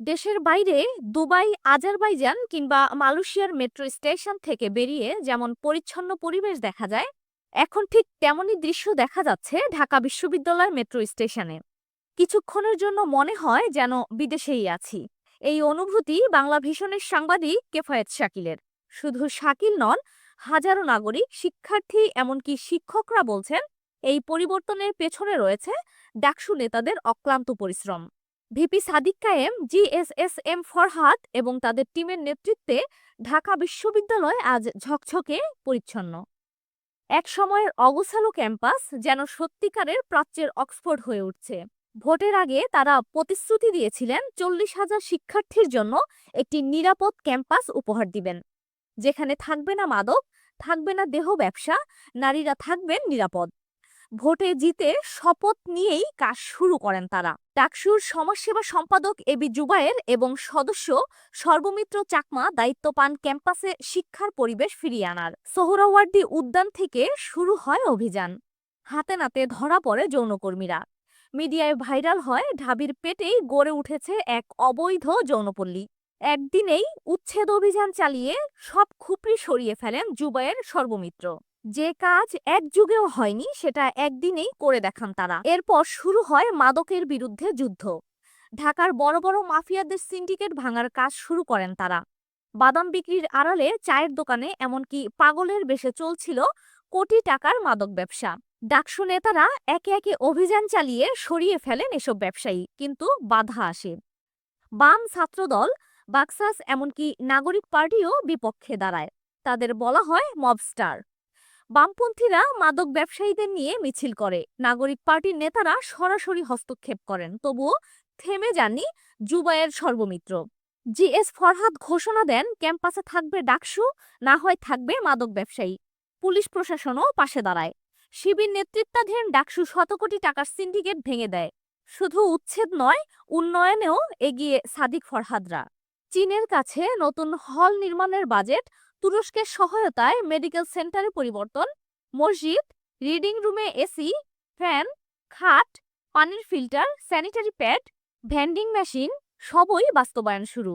দেশের বাইরে Dubai, Azerbaijan কিংবা মালয়েশিয়ার মেট্রো স্টেশন থেকে বেরিয়ে যেমন পরিচ্ছন্ন পরিবেশ দেখা যায়, এখন ঠিক তেমনই দৃশ্য দেখা যাচ্ছে ঢাকা বিশ্ববিদ্যালয়ের মেট্রো স্টেশনে। কিছুক্ষণের জন্য মনে হয় যেন বিদেশেই আছি। এই অনুভূতি বাংলা ভীষণের সাংবাদিক কেফায়েত শাকিলের। শুধু শাকিল নন, হাজারো নাগরিক, শিক্ষার্থী, এমনকি শিক্ষকরা বলছেন, এই পরিবর্তনের পেছনে রয়েছে ডাকসু নেতাদের অক্লান্ত পরিশ্রম। ভিপি সাদিক কায়েম, জিএসএসএম ফরহাদ এবং তাদের টিমের নেতৃত্বে ঢাকা বিশ্ববিদ্যালয় আজ ঝকঝকে পরিচ্ছন্ন। এক সময়ের অগোছালো ক্যাম্পাস যেন সত্যিকারের প্রাচ্যের অক্সফোর্ড হয়ে উঠছে। ভোটের আগে তারা প্রতিশ্রুতি দিয়েছিলেন চল্লিশ হাজার শিক্ষার্থীর জন্য একটি নিরাপদ ক্যাম্পাস উপহার দিবেন। যেখানে থাকবে না মাদক, থাকবে না দেহ ব্যবসা, নারীরা থাকবেন নিরাপদ। ভোটে জিতে শপথ নিয়েই কাজ শুরু করেন তারা। ডাকসুর সমাজসেবা সম্পাদক এবি জুবায়ের এবং সদস্য সর্বমিত্র চাকমা দায়িত্ব পান ক্যাম্পাসে শিক্ষার পরিবেশ ফিরিয়ে আনার। সোহরাওয়ার্দী উদ্যান থেকে শুরু হয় অভিযান। হাতে নাতে ধরা পড়ে যৌনকর্মীরা। মিডিয়ায় ভাইরাল হয় ঢাবির পেটেই গড়ে উঠেছে এক অবৈধ যৌনপল্লী। একদিনেই উচ্ছেদ অভিযান চালিয়ে সব খুপড়ি সরিয়ে ফেলেন জুবায়ের সর্বমিত্র। যে কাজ এক যুগেও হয়নি, সেটা একদিনেই করে দেখান তারা। এরপর শুরু হয় মাদকের বিরুদ্ধে যুদ্ধ। ঢাকার বড় বড় মাফিয়াদের সিন্ডিকেট ভাঙার কাজ শুরু করেন তারা। বাদাম বিক্রির আড়ালে চায়ের দোকানে, এমনকি পাগলের বেশে চলছিল কোটি টাকার মাদক ব্যবসা। ডাকসু নেতারা একে একে অভিযান চালিয়ে সরিয়ে ফেলেন এসব ব্যবসায়ী, কিন্তু বাধা আসে। বাম ছাত্রদল, বাক্সাস, এমনকি নাগরিক পার্টিও বিপক্ষে দাঁড়ায়। তাদের বলা হয় মবস্টার বামপন্থীরা মাদক ব্যবসায়ীদের নিয়ে মিছিল করে। নাগরিক পার্টির নেতারা সরাসরি হস্তক্ষেপ করেন। তবুও থেমে যাননি জুবায়ের সর্বমিত্র। জিএস ফরহাদ ঘোষণা দেন, ক্যাম্পাসে থাকবে ডাকসু, না হয় থাকবে মাদক ব্যবসায়ী। পুলিশ প্রশাসনও পাশে দাঁড়ায়। শিবির নেতৃত্বাধীন ডাকসু শত কোটি টাকার সিন্ডিকেট ভেঙে দেয়। শুধু উচ্ছেদ নয়, উন্নয়নেও এগিয়ে সাদিক ফরহাদরা। চীনের কাছে নতুন হল নির্মাণের বাজেট তুরস্কের সহায়তায় মেডিকেল সেন্টারে পরিবর্তন। মসজিদ, রিডিং রুমে এসি, ফ্যান, খাট, পানির filter, sanitary pad vending machine সবই বাস্তবায়ন শুরু।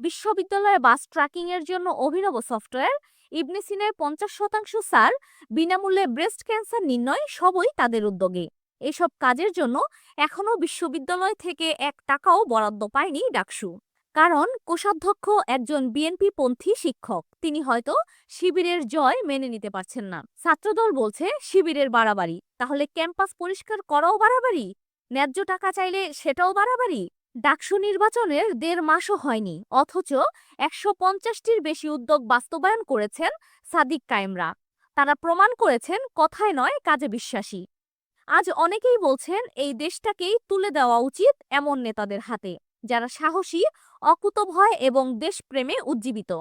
বিশ্ববিদ্যালয়ে বাস ট্র্যাকিং এর জন্য অভিনব সফটওয়্যার ইবনেসিনের পঞ্চাশ শতাংশ সার, বিনামূল্যে ব্রেস্ট ক্যান্সার নির্ণয় সবই তাদের উদ্যোগে। এসব কাজের জন্য এখনও বিশ্ববিদ্যালয় থেকে এক টাকাও বরাদ্দ পায়নি ডাকসু। কারণ কোষাধ্যক্ষ একজন বিএনপি পন্থী শিক্ষক। তিনি হয়তো শিবিরের জয় মেনে নিতে পারছেন না। ছাত্রদল বলছে শিবিরের বাড়াবাড়ি। তাহলে ক্যাম্পাস পরিষ্কার করাও বাড়াবাড়ি? ন্যায্য টাকা চাইলে সেটাও বাড়াবাড়ি? ডাকসু নির্বাচনের দেড় মাসও হয়নি। অথচ একশো পঞ্চাশটির বেশি উদ্যোগ বাস্তবায়ন করেছেন সাদিক কায়েমরা। তারা প্রমাণ করেছেন কথায় নয়, কাজে বিশ্বাসী। আজ অনেকেই বলছেন এই দেশটাকেই তুলে দেওয়া উচিত এমন নেতাদের হাতে। যারা সাহসী, অকুতভয় এবং দেশপ্রেমে উজ্জীবিত।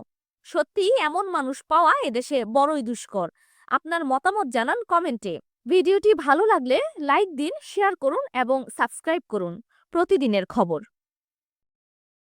সত্যি এমন মানুষ পাওয়া এদেশে বড়ই দুষ্কর। আপনার মতামত জানান কমেন্টে। ভিডিওটি ভালো লাগলে লাইক দিন, শেয়ার করুন এবং সাবস্ক্রাইব করুন। প্রতিদিনের খবর।